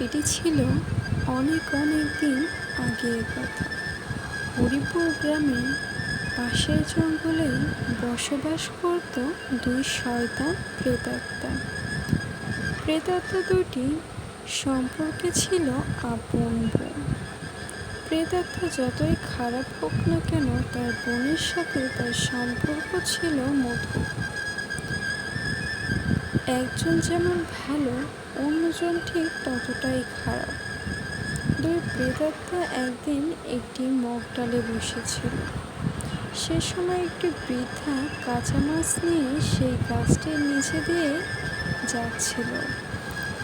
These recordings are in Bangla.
এটি ছিল অনেক অনেক দিন আগের কথা। হরিপুর গ্রামে পাশের জঙ্গলে বসবাস করত দুই শয়তান প্রেতাত্মা। প্রেতাত্মা দুটি সম্পর্কে ছিল আপন বোন। প্রেতাত্মা যতই খারাপ হোক না কেন, তার বোনের সাথে তার সম্পর্ক ছিল মধুর। একজন যেমন ভালো, অন্যজন ঠিক ততটাই খারাপ। দুই প্রেতাত্মা একদিন একটি মগডালে বসেছিল। সে সময় একটি বৃদ্ধা কাঁচা মাছ নিয়ে সেই গাছটির নিচে দিয়ে যাচ্ছিল।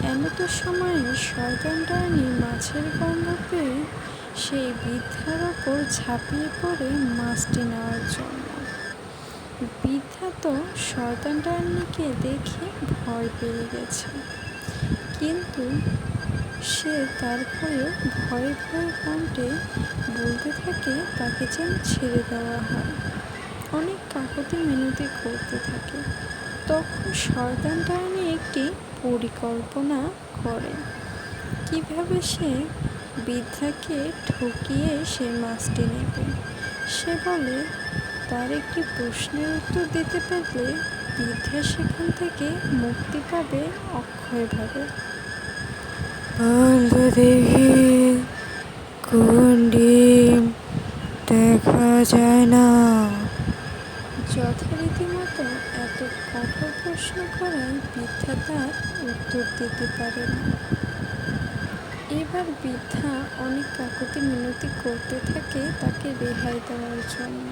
এমতো সময়ে শয়তান ডাইনি মাছের গন্ধ পেয়ে সেই বৃদ্ধার ওপর ঝাঁপিয়ে পড়ে মাছটি নেওয়ার জন্য। বৃদ্ধা তো শয়তান দেখে ভয় পেয়ে গেছে। কিন্তু সে তারপরেও ভয়ে ভয়ে কণ্ঠে বলতে থাকে, তাকে যেন ছেড়ে দেওয়া হয়। অনেক কাকতি মিনতি করতে থাকে। তখন শয়তান একটি পরিকল্পনা করে কীভাবে সে বৃদ্ধাকে ঠকিয়ে সে মাছটি নেবে? সে বলে তার একটি প্রশ্নের উত্তর দিতে পারলে বৃদ্ধা সেখান থেকে মুক্তি পাবে অক্ষয়ভাবে বলতো দেখি কোন ডিম দেখা যায় না? যথারীতি মতো এত কঠোর প্রশ্ন করায় বৃদ্ধা তার উত্তর দিতে পারে না। এবার বৃদ্ধা অনেক কাকুতি মিনতি করতে থাকে তাকে রেহাই দেওয়ার জন্য।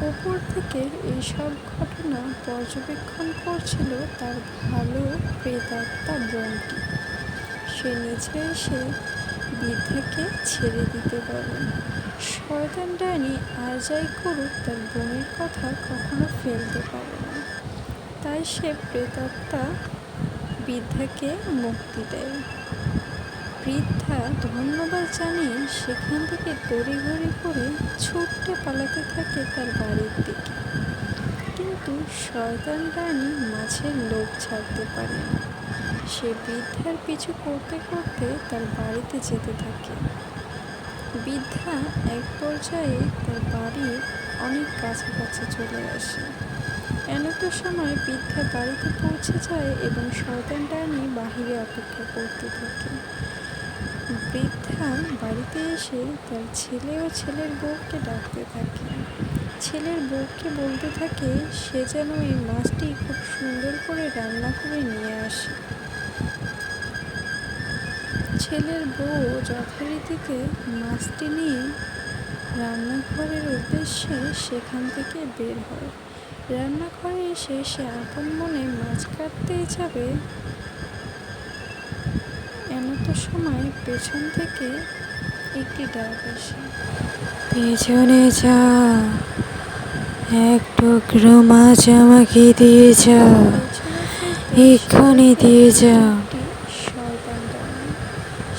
উপর থেকে এইসব ঘটনা পর্যবেক্ষণ করছিল তার ভালো প্রেতাত্মা বোনটি সে নিজে এসে বৃদ্ধাকে ছেড়ে দিতে বলে শয়তান ডাইনি আর যাই করুক, তার বোনের কথা কখনো ফেলতে পারে না। তাই সে প্রেতাত্মা বৃদ্ধাকে মুক্তি দেয়। বৃদ্ধা ধন্যবাদ জানিয়ে সেখান থেকে তড়িঘড়ি করে ছুটতে পালাতে থাকে তার বাড়ির দিকে। কিন্তু শয়তান রানী মাছের লোভ ছাড়তে পারে না। সে বৃদ্ধার পিছু করতে করতে তার বাড়িতে যেতে থাকে। বৃদ্ধা এক পর্যায়ে তার বাড়ির অনেক কাছাকাছি চলে আসে। এমতো সময় বৃদ্ধা বাড়িতে পৌঁছে যায় এবং শয়তান রানী বাহিরে অপেক্ষা করতে থাকে। বৃদ্ধা বাড়িতে এসে তার ছেলে ও ছেলের বউকে ডাকতে থাকে। ছেলের বউকে বলতে থাকে, সে যেন এই মাছটি খুব সুন্দর করে রান্না করে নিয়ে আসে। ছেলের বউ যথারীতিতে মাছটি নিয়ে রান্নাঘরের উদ্দেশ্যে সেখান থেকে বের হয়। রান্নাঘরে এসে সে আপন মনে মাছ কাটতেই যাবে এমতো সময় পেছন থেকে একটি ডাক আসে পেছনে যা, এক টুকরো মাছ আমাকে দিয়ে যা, এক্ষুনি দিয়ে যা।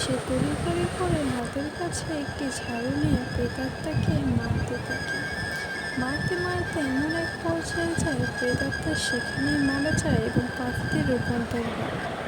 সে তড়িঘড়ি করে হাতের কাছে একটি ঝাড়ু নিয়ে প্রেতাত্মাকে মারতে থাকে। মারতে মারতে এমন এক পর্যায়ে যায় প্রেতাত্মা সেখানেই মারা যায় এবং পাখিতে রূপান্তর হয়